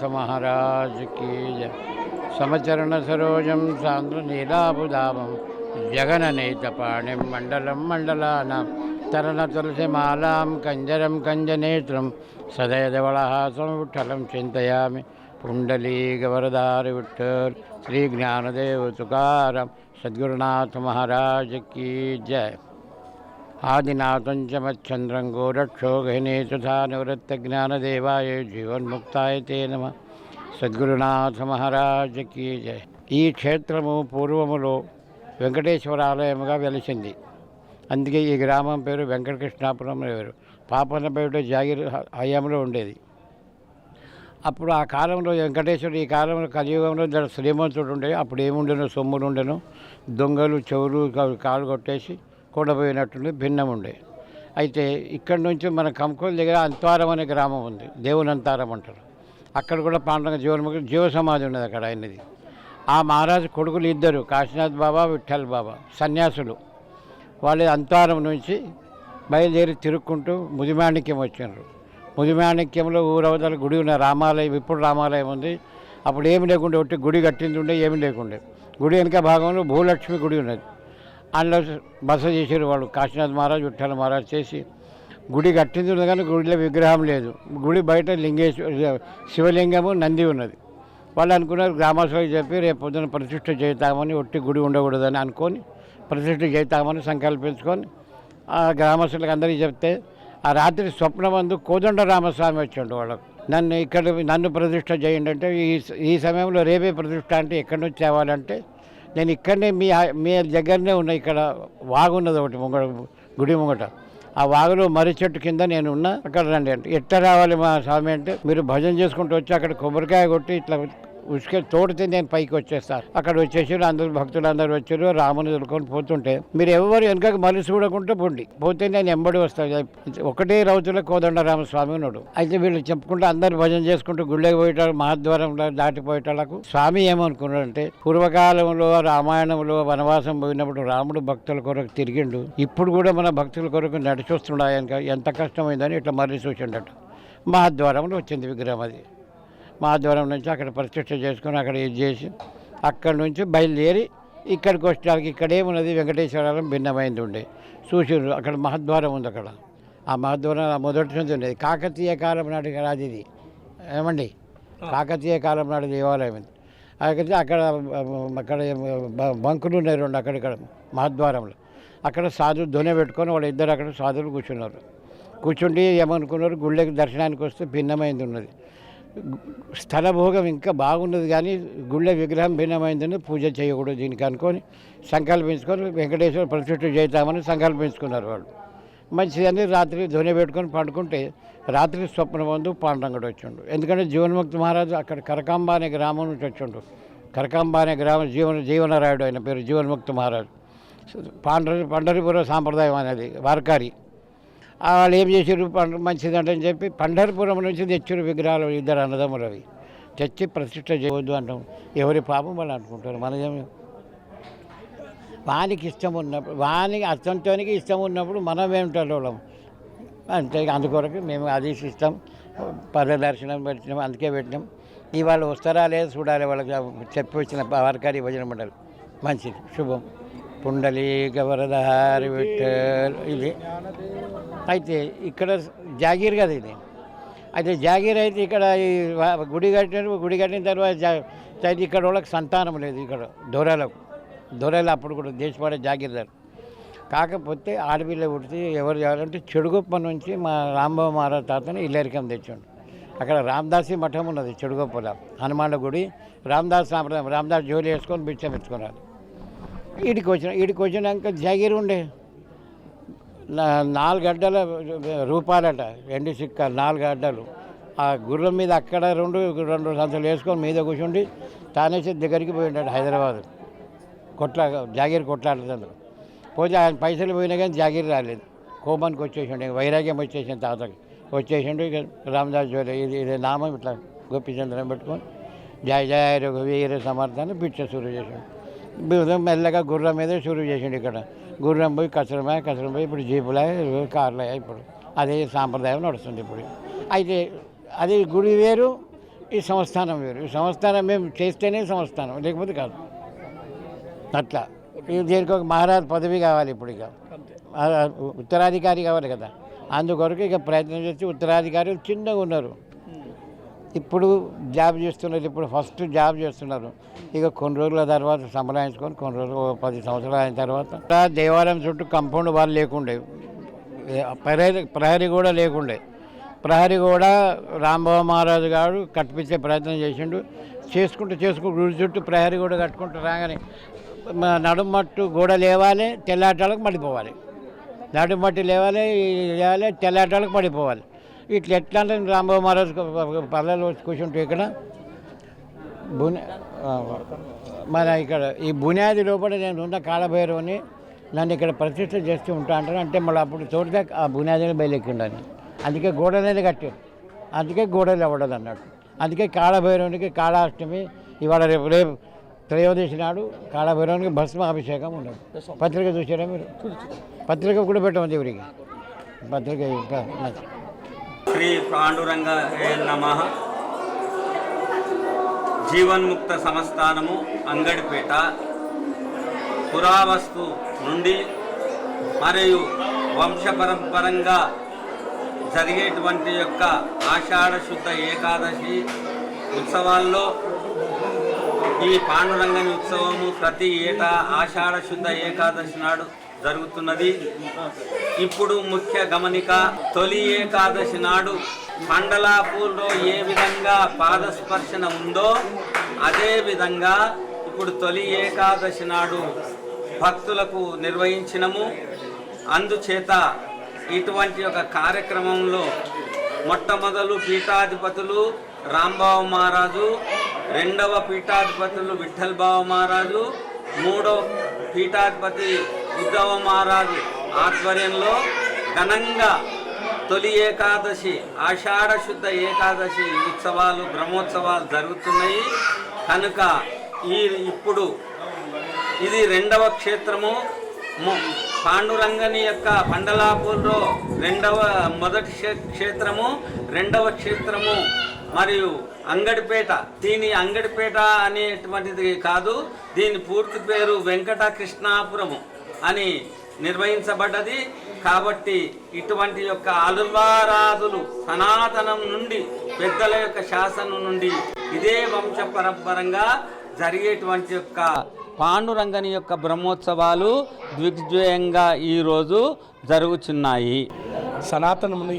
సద్గురునాథ మహారాజ్ కీ సమచరణ సరోజం సాంద్ర నీలాబుదామం జగననేతపాణిం మండలం మండలానాం తరణ తులసిమాలాం కంజరం కంజనేత్రం సదయదవళహాసం విఠలం చింతయామి పుండలీగవరదారి విఠల్ శ్రీ జ్ఞానదేవ తుకారం సద్గురునాథ మహారాజ్ కీ జయ ఆదినాథంచమచ్చంద్రం గోరక్షోగహినే మచ్చంద్రం గోరక్షో గహినే జీవన్ముక్తాయ తే నమ. సద్గురునాథ మహారాజకి జయ ఈ క్షేత్రము పూర్వములో వెంకటేశ్వర ఆలయముగా వెలిసింది. అందుకే ఈ గ్రామం పేరు వెంకటకృష్ణాపురం పేరు పాపన్నపేట జాగిర్ హయాంలో ఉండేది. అప్పుడు ఆ కాలంలో వెంకటేశ్వరుడు ఈ కాలంలో కలియుగంలో శ్రీమంతుడు ఉండే అప్పుడు ఏముండెను సొమ్ములు ఉండెను దొంగలు చెవులు కాలు కొట్టేసి కూడబోయినట్టుండి భిన్నం ఉండే అయితే ఇక్కడి నుంచి మన కంకోల దగ్గర అంతారం అనే గ్రామం ఉంది. దేవుని అంతారం అంటారు. అక్కడ కూడా పాండవ జీవనముఖి జీవ సమాధి ఉన్నది అక్కడ ఆయనది. ఆ మహారాజు కొడుకులు ఇద్దరు కాశీనాథ్ బాబా విఠల్ బాబా సన్యాసులు. వాళ్ళు అంతారం నుంచి బయలుదేరి తిరుక్కుంటూ ముదిమాణిక్యం వచ్చినారు. ముదిమాణిక్యంలో ఊరవతల గుడి ఉన్న రామాలయం ఇప్పుడు రామాలయం ఉంది. అప్పుడు ఏమి లేకుండే ఒట్టి గుడి కట్టింది ఉండే ఏమి లేకుండే. గుడి వెనుక భాగంలో భూలక్ష్మి గుడి ఉన్నది. అందులో బస చేసారు వాళ్ళు కాశీనాథ్ మహారాజ్ విఠల మహారాజ్ చేసి గుడి కట్టింది ఉన్నది కానీ గుడిలో విగ్రహం లేదు. గుడి బయట లింగేశ్వర శివలింగము నంది ఉన్నది. వాళ్ళు అనుకున్నారు గ్రామస్తులకు చెప్పి రేపు పొద్దున ప్రతిష్ఠ చేద్దామని ఒట్టి గుడి ఉండకూడదని అనుకొని ప్రతిష్ఠ చేద్దామని సంకల్పించుకొని ఆ గ్రామస్తులకు అందరికీ చెప్తే ఆ రాత్రి స్వప్నమందు కోదండ రామస్వామి వచ్చిండు వాళ్ళకు. నన్ను ఇక్కడ నన్ను ప్రతిష్ట చేయండి అంటే ఈ ఈ సమయంలో రేపే ప్రతిష్ట అంటే ఎక్కడి నుంచి తేవాలంటే నేను ఇక్కడనే మీ మీ దగ్గరనే ఉన్న ఇక్కడ వాగున్నది ఒకటి ముంగట గుడి ముంగట. ఆ వాగులో మర్రి చెట్టు కింద నేను ఉన్నా. అక్కడ రండి అంటే ఎట్ట రావాలి మా స్వామి అంటే మీరు భజన చేసుకుంటూ వచ్చి అక్కడ కొబ్బరికాయ కొట్టి ఇట్లా ఉసుక తోడితే నేను పైకి వచ్చేస్తాను అక్కడ వచ్చేసారు అందరు భక్తులు అందరు వచ్చారు రాముని దొరుకుని పోతుంటే మీరు ఎవరు వెనుకకు మలిసి చూడకుండా పోండి. పోతే నేను ఎంబడి వస్తాను ఒకటే రౌతుల కోదండరామ స్వామి ఉన్నాడు. అయితే వీళ్ళు చెప్పుకుంటూ అందరు భజన చేసుకుంటూ గుళ్ళకి పోయేటారు మహాద్వారంలో దాటిపోయేటాలకు స్వామి ఏమనుకున్నాడంటే పూర్వకాలంలో రామాయణంలో వనవాసం పోయినప్పుడు రాముడు భక్తుల కొరకు తిరిగిండు. ఇప్పుడు కూడా మన భక్తుల కొరకు నడిచొస్తున్నాడు ఆయన ఎంత కష్టమైందని ఇట్లా మళ్ళీ చూసిండట. మహాద్వారంలో వచ్చింది విగ్రహం అది. మహాద్వారం నుంచి అక్కడ ప్రతిష్ఠ చేసుకొని అక్కడ ఇది చేసి అక్కడి నుంచి బయలుదేరి ఇక్కడికి వచ్చడానికి ఇక్కడ ఏమున్నది వెంకటేశ్వరం భిన్నమైంది ఉండే. చూసిండ్రు అక్కడ మహద్వారం ఉంది అక్కడ. ఆ మహద్వారం మొదటి నుంచి ఉండేది. కాకతీయ కాలం నాటి రాజు ఇది. ఏమండి? కాకతీయ కాలం నాటి దేవాలయం ఇది. అయితే అక్కడ అక్కడ బ- బంకులు ఉన్నాయి రెండు అక్కడిక్కడ మహద్వారంలో. అక్కడ సాధువు దొనె పెట్టుకొని వాళ్ళు ఇద్దరు అక్కడ సాధువులు కూర్చున్నారు. కూర్చుండి ఏమనుకున్నారు? గుళ్ళకి దర్శనానికి వస్తే భిన్నమైంది ఉన్నది. స్థల భోగం ఇంకా బాగున్నది కానీ గుళ్ళ విగ్రహం భిన్నమైందని పూజ చేయకూడదు దీనికి అనుకొని సంకల్పించుకొని వెంకటేశ్వర ప్రతిష్ఠ చేద్దామని సంకల్పించుకున్నారు వాళ్ళు. మంచిదని రాత్రి ధ్వని పెట్టుకొని పండుకుంటే రాత్రి స్వప్న బంధు పాండంగుడు వచ్చిండు. ఎందుకంటే జీవన్ముక్తి మహారాజు అక్కడ కరకాంబ అనే గ్రామం నుంచి వచ్చిండు. కరకాంబ అనే గ్రామం జీవన జీవనరాయుడు ఆయన పేరు జీవన్ముక్తి మహారాజు. పాండరి పండరిపుర సాంప్రదాయం అనేది వారకారి. వాళ్ళు ఏం చేసారు పండ మంచిదంటని చెప్పి పండరపురం నుంచి తెచ్చారు విగ్రహాలు ఇద్దరు అన్నదమ్ములు అవి. తెచ్చి ప్రతిష్ట చేయవద్దు అంటాం. ఎవరి పాపం వాళ్ళు అనుకుంటారు. మనదేమి వానికి ఇష్టం ఉన్నప్పుడు వానికి అర్థంతోనికి ఇష్టం ఉన్నప్పుడు మనం ఏమిటారు వాళ్ళం అంతే అందుకొరకు మేము అది ఇష్టం దర్శనం పెట్టినాం అందుకే పెట్టినాం. ఇవాళ వస్తారా లేదా చూడాలి వాళ్ళకి చెప్పి వచ్చిన వారకారి భజన మండలి. మంచిది. శుభం. పుండలీక వరదహారి విఠల్ ఇది అయితే ఇక్కడ జాగీర్ కదా ఇది. అయితే జాగీర్ అయితే ఇక్కడ గుడి కట్టిన గుడి కట్టిన తర్వాత జా అయితే ఇక్కడ వాళ్ళకి సంతానం లేదు ఇక్కడ దొరలకు. దొరలు అప్పుడు కూడా దేశపాడే జాగీర్దారు కాకపోతే ఆడపిల్ల పుడితే ఎవరు చేయాలంటే చెడుగొప్ప నుంచి మా రాంబాబు మహారాజ్ తాతని ఇల్లరికం తెచ్చాడు. అక్కడ రామదాసి మఠం ఉన్నది చెడుగొప్పలో. హనుమాన్ల గుడి. రామదాస్ సాంప్రదాయం. రామదాస్ జోలి వేసుకొని బిచ్చం ఎత్తుకున్నారు ఇడికి వచ్చిన ఇడికి వచ్చినాక జాగీర్ ఉండే. నాలుగు అడ్డల రూపాయలట ఎండి సిక్క నాలుగు అడ్డలు. ఆ గుర్రం మీద అక్కడ రెండు రెండు సంతలు వేసుకొని మీద కూర్చుండి తానేసి దగ్గరికి పోయింటాడు హైదరాబాద్. కొట్లా జాగీర్ కొట్లాడుతుంది పోతే ఆయన పైసలు పోయినా కానీ జాగీర్ రాలేదు. కోపానికి వచ్చేసిండు వైరాగ్యం వచ్చేసింది తాతకి. వచ్చేసిండు ఇక రామదాస్ జోలి ఇది ఇది నామం ఇట్లా గోపిచంద్రం పెట్టుకొని జయ జయ రఘువీర సమర్థాన్ని పిచ్చ సురు చేసిండు. మెల్లగా గుర్రం మీద షురు చేసిండు ఇక్కడ. గుర్రం పోయి కసరమే కసరం పోయి ఇప్పుడు జీపులే కార్లే ఇప్పుడు. అదే సాంప్రదాయం నడుస్తుంది ఇప్పుడు. అయితే అది గుడి వేరు ఈ సంస్థానం వేరు. ఈ సంస్థానం మేము చేస్తేనే సంస్థానం లేకపోతే కాదు. అట్లా. దీనికి ఒక మహారాజ్ పదవి కావాలి ఇప్పుడు ఇక. ఉత్తరాధికారి కావాలి కదా. అందుకొరకు ఇక ప్రయత్నం చేసి ఉత్తరాధికారులు చిన్నగా ఉన్నారు. ఇప్పుడు జాబ్ చేస్తున్నారు ఇప్పుడు ఫస్ట్ జాబ్ చేస్తున్నారు. ఇక కొన్ని రోజుల తర్వాత సంప్రదాయించుకొని కొన్ని రోజులు పది సంవత్సరాలు అయిన తర్వాత దేవాలయం చుట్టూ కంపౌండ్ వాళ్ళు లేకుండే. ప్రహరీ ప్రహరీ కూడా లేకుండే. ప్రహరీ కూడా రాంబాబు మహారాజు గారు కట్టించే ప్రయత్నం చేసిండు. చేసుకుంటూ చేసుకుంటూ గుడి చుట్టూ ప్రహరీ కూడా కట్టుకుంటూ రాగానే నడుమట్టు మట్టు గోడ లేవాలి తెల్లాటాలకు మడిపోవాలి నడుమట్టు మట్టి లేవాలి లేవాలి తెల్లాటాలకు పడిపోవాలి ఇట్లా ఎట్లా అంటే రాంబాబు మహారాజు పల్లెలు వచ్చి కూర్చుంటే ఇక్కడ బుని మన ఇక్కడ ఈ బునియాది లోపల నేను ఉన్న కాళభైరవుని నన్ను ఇక్కడ ప్రతిష్ట చేస్తూ ఉంటా అంటారు. అంటే మళ్ళీ అప్పుడు చూడగా ఆ బునియాదిని బయలెక్కిండని అందుకే గోడనేది కట్టారు. అందుకే గోడలు ఇవ్వడదు అన్నట్టు అందుకే కాళభైరవునికి కాళాష్టమి ఇవాళ రేపు రేపు త్రయోదశి నాడు కాళభైరవునికి భస్మ అభిషేకం ఉండదు పత్రిక చూసారా మీరు? పత్రిక కూడా పెట్టమని ఎవరికి? పత్రిక శ్రీ పాండురంగ నమ. జీవన్ముక్త సంస్థానము అంగడిపేట పురావస్తు నుండి మరియు వంశపరంపరంగా జరిగేటువంటి యొక్క ఆషాఢ శుద్ధ ఏకాదశి ఉత్సవాల్లో ఈ పాండురంగని ఉత్సవము ప్రతి ఏటా ఆషాఢ శుద్ధ ఏకాదశి నాడు జరుగుతున్నది. ఇప్పుడు ముఖ్య గమనిక తొలి ఏకాదశి నాడు మండలాపూర్లో ఏ విధంగా పాదస్పర్శన ఉందో అదే విధంగా ఇప్పుడు తొలి ఏకాదశి నాడు భక్తులకు నిర్వహించినము. అందుచేత ఇటువంటి ఒక కార్యక్రమంలో మొట్టమొదలు పీఠాధిపతులు రాంబాబు మహారాజు రెండవ పీఠాధిపతులు విఠల్ బాబు మహారాజు మూడవ పీఠాధిపతి ఉద్ధవ మహారాజు ఆధ్వర్యంలో ఘనంగా తొలి ఏకాదశి ఆషాఢ శుద్ధ ఏకాదశి ఉత్సవాలు బ్రహ్మోత్సవాలు జరుగుతున్నాయి. కనుక ఈ ఇప్పుడు ఇది రెండవ క్షేత్రము. పాండురంగని యొక్క పండలాపూర్లో రెండవ మొదటి క్షేత్రము రెండవ క్షేత్రము మరియు అంగడిపేట. దీని అంగడిపేట అనేటువంటిది కాదు దీని పూర్తి పేరు వెంకట కృష్ణాపురము అని నిర్వహించబడ్డది. కాబట్టి ఇటువంటి యొక్క అలువారాదులు సనాతనం నుండి పెద్దల యొక్క శాసనం నుండి ఇదే వంశ పరంపరంగా జరిగేటువంటి యొక్క పాండురంగని యొక్క బ్రహ్మోత్సవాలు దిగ్విజయంగా ఈరోజు జరుగుచున్నాయి. సనాతనముని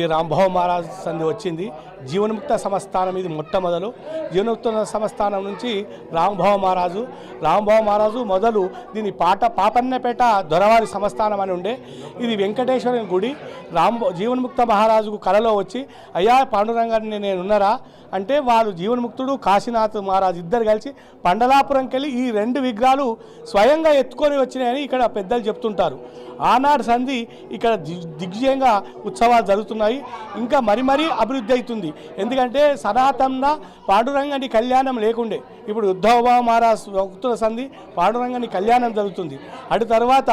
ఈ రాంభవ మహారాజ్ సంధి వచ్చింది. జీవన్ముక్త సంస్థానం ఇది మొట్టమొదలు. జీవన్ముక్త సంస్థానం నుంచి రాంభావ మహారాజు. రాంభావ మహారాజు మొదలు దీని పాట పాపన్నపేట దొరవారి సంస్థానం అని ఉండే. ఇది వెంకటేశ్వర గుడి. రామ్ జీవన్ముక్త మహారాజుకు కలలో వచ్చి అయ్యా పాండురంగాన్ని నేను ఉన్నారా అంటే వారు జీవన్ముక్తుడు కాశీనాథ్ మహారాజు ఇద్దరు కలిసి పండలాపురంకి వెళ్ళి ఈ రెండు విగ్రహాలు స్వయంగా ఎత్తుకొని వచ్చినాయని ఇక్కడ పెద్దలు చెప్తుంటారు. ఆనాడు సంధి ఇక్కడ దిగ్- దిగ్విజయంగా ఉత్సవాలు జరుగుతున్నాయి. ఇంకా మరి మరీ అభివృద్ధి అవుతుంది. ఎందుకంటే సనాతన పాండురంగని కళ్యాణం లేకుండే. ఇప్పుడు ఉద్ధవ మహారాజ్ భక్తుల సంధి పాండురంగని కళ్యాణం జరుగుతుంది. అటు తర్వాత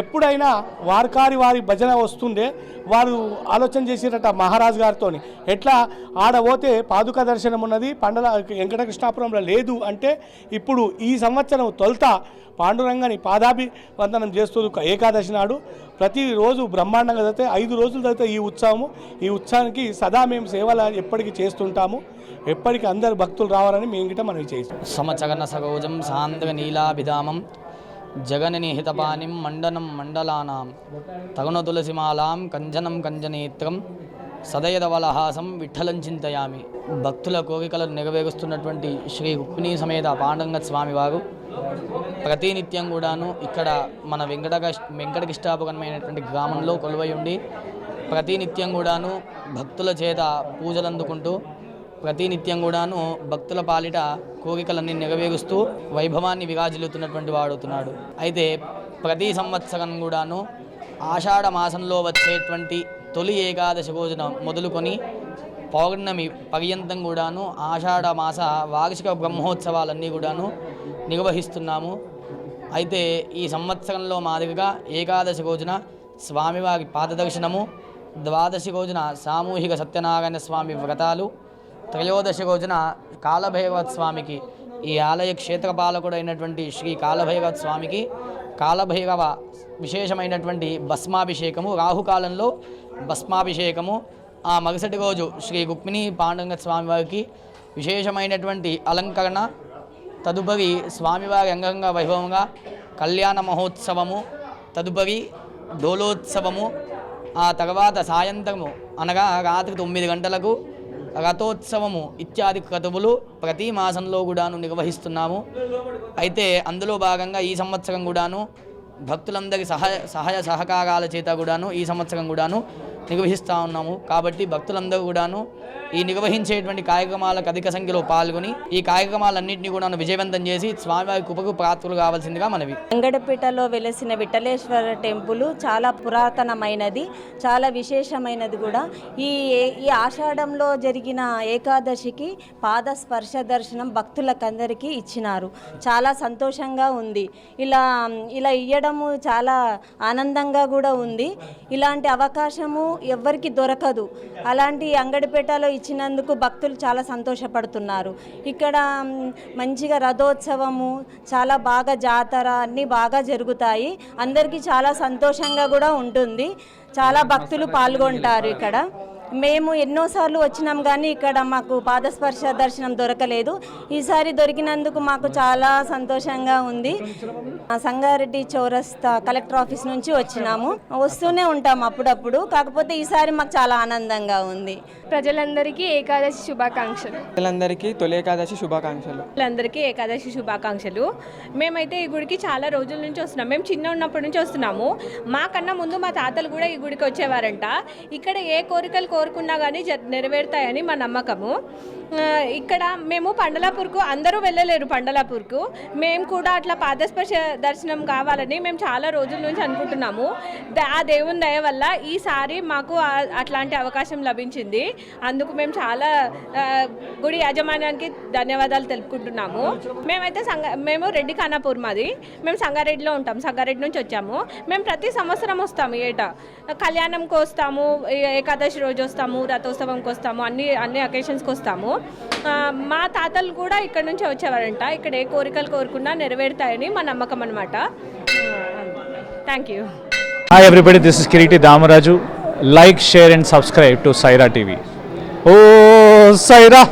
ఎప్పుడైనా వారికారి వారి భజన వస్తుండే వారు ఆలోచన చేసిరట మహారాజు గారితో ఎట్లా? ఆడ పోతే పాదుక దర్శనం ఉన్నది పండల వెంకటకృష్ణాపురంలో లేదు అంటే ఇప్పుడు ఈ సంవత్సరం తొలుత పాండురంగని పాదాభి వందనం చేస్తూ ఏకాదశి నాడు. ప్రతిరోజు బ్రహ్మాండంగా జరిగితే ఐదు రోజులు జరిగితే ఈ ఉత్సవము. ఈ ఉత్సవానికి సదా మేము సేవలు ఎప్పటికీ చేస్తుంటాము. ఎప్పటికీ అందరు భక్తులు రావాలని మేము గిట్ట మనం చేస్తాం సమచగన సగౌజం సాంద్ర నీలాభిధామం జగనని హితపానిం మండనం మండలానాం. తగుణ తులసిమాలాం కంజనం కంజనేత్రం సదయదవలహాసం విఠలం చింతయామి. భక్తుల కోరికలను నెరవేరుస్తున్నటువంటి శ్రీ రుక్మిణీ సమేత పాండంగ స్వామివారు ప్రతినిత్యం కూడాను ఇక్కడ మన వెంకట వెంకటకృష్ణాపురమైనటువంటి గ్రామంలో కొలువై ఉండి ప్రతినిత్యం కూడాను భక్తుల చేత పూజలు అందుకుంటూ ప్రతినిత్యం కూడాను భక్తుల పాలిట కోరికలన్నీ నెరవేరుస్తూ వైభవాన్ని విరాజిల్లుతున్నటువంటి వాడుతున్నాడు అయితే ప్రతి సంవత్సరం కూడాను ఆషాఢ మాసంలో వచ్చేటువంటి తొలి ఏకాదశి రోజున మొదలుకొని పౌర్ణమి పర్యంతం కూడాను ఆషాఢ మాస వార్షిక బ్రహ్మోత్సవాలన్నీ కూడాను నిర్వహిస్తున్నాము. అయితే ఈ సంవత్సరంలో మాదిరిగా ఏకాదశి రోజున స్వామివారి పాదదర్శనము ద్వాదశి రోజున సామూహిక సత్యనారాయణ స్వామి వ్రతాలు త్రయోదశి రోజున కాలభైరవత్ స్వామికి ఈ ఆలయ క్షేత్రపాలకుడు అయినటువంటి శ్రీ కాలభైరవత్ స్వామికి కాలభైరవ విశేషమైనటువంటి భస్మాభిషేకము రాహుకాలంలో భస్మాభిషేకము. ఆ మరుసటి రోజు శ్రీ రుక్మిణి పాండురంగ స్వామి వారికి విశేషమైనటువంటి అలంకరణ తదుపరి స్వామివారి అంగరంగ వైభవంగా కళ్యాణ మహోత్సవము తదుపరి డోలోత్సవము. ఆ తర్వాత సాయంత్రము అనగా రాత్రి తొమ్మిది గంటలకు రథోత్సవము ఇత్యాది క్రతువులు ప్రతి మాసంలో కూడాను నిర్వహిస్తున్నాము. అయితే అందులో భాగంగా ఈ సంవత్సరం కూడాను భక్తులందరి సహాయ సహాయ సహకారాల చేత కూడాను ఈ సంవత్సరం కూడాను నిర్వహిస్తూ ఉన్నాము. కాబట్టి భక్తులందరూ కూడాను ఈ నిర్వహించేటువంటి కార్యక్రమాలకు అధిక సంఖ్యలో పాల్గొని ఈ కార్యక్రమాలన్నింటినీ కూడా విజయవంతం చేసి స్వామివారి కృపకు పాత్రలు కావాల్సిందిగా మనవి. వెంగడపేటలో వెలసిన విఠలేశ్వర టెంపుల్ చాలా పురాతనమైనది చాలా విశేషమైనది కూడా. ఈ ఈ ఆషాఢంలో జరిగిన ఏకాదశికి పాద స్పర్శ దర్శనం భక్తులకందరికీ ఇచ్చినారు. చాలా సంతోషంగా ఉంది. ఇలా ఇలా ఇయ్యడము చాలా ఆనందంగా కూడా ఉంది. ఇలాంటి అవకాశము ఎవ్వరికి దొరకదు. అలాంటి అంగడిపేటలో ఇచ్చినందుకు భక్తులు చాలా సంతోషపడుతున్నారు. ఇక్కడ మంచిగా రథోత్సవము చాలా బాగా జాతర అన్నీ బాగా జరుగుతాయి. అందరికీ చాలా సంతోషంగా కూడా ఉంటుంది. చాలా భక్తులు పాల్గొంటారు ఇక్కడ. మేము ఎన్నోసార్లు వచ్చినాం కానీ ఇక్కడ మాకు పాదస్పర్శ దర్శనం దొరకలేదు. ఈసారి దొరికినందుకు మాకు చాలా సంతోషంగా ఉంది. ఆ సంగారెడ్డి చౌరస్తా కలెక్టర్ ఆఫీస్ నుంచి వచ్చినాము. వస్తూనే ఉంటాం అప్పుడప్పుడు. కాకపోతే ఈసారి మాకు చాలా ఆనందంగా ఉంది. ప్రజలందరికీ ఏకాదశి శుభాకాంక్షలు. ప్రజలందరికీ తొలి ఏకాదశి శుభాకాంక్షలు. అందరికీ ఏకాదశి శుభాకాంక్షలు. మేమైతే ఈ గుడికి చాలా రోజుల నుంచి వస్తున్నాం. మేము చిన్న ఉన్నప్పటి నుంచి వస్తున్నాము. మాకన్నా ముందు మా తాతలు కూడా ఈ గుడికి వచ్చేవారంట. ఇక్కడ ఏ కోరికలు కోరుకున్నా కానీ జ నెరవేరుతాయని మా నమ్మకము. ఇక్కడ మేము పండలాపూర్కు అందరూ వెళ్ళలేరు పండలాపూర్కు. మేము కూడా అట్లా పాదస్పర్శ దర్శనం కావాలని మేము చాలా రోజుల నుంచి అనుకుంటున్నాము. ఆ దేవుని దయ వల్ల ఈసారి మాకు అట్లాంటి అవకాశం లభించింది. అందుకు మేము చాలా గుడి యాజమాన్యానికి ధన్యవాదాలు తెలుపుకుంటున్నాము. మేమైతే సంగ మేము రెడ్డి ఖానాపూర్ మాది. మేము సంగారెడ్డిలో ఉంటాం. సంగారెడ్డి నుంచి వచ్చాము. మేము ప్రతి సంవత్సరం వస్తాము ఏటా. కళ్యాణంకి వస్తాము ఏకాదశి రోజు వస్తాము రథోత్సవంకి వస్తాము అన్ని అన్ని అకేషన్స్కి వస్తాము. మా తాతలు కూడా ఇక్కడ నుంచే వచ్చేవారంట. ఇక్కడ ఏ కోరికలు కోరుకున్నా నెరవేరుతాయని మా నమ్మకం అనమాట thank you. Hi everybody this is Kiriti Damaraju like share and subscribe to Saira TV oh Sye Raa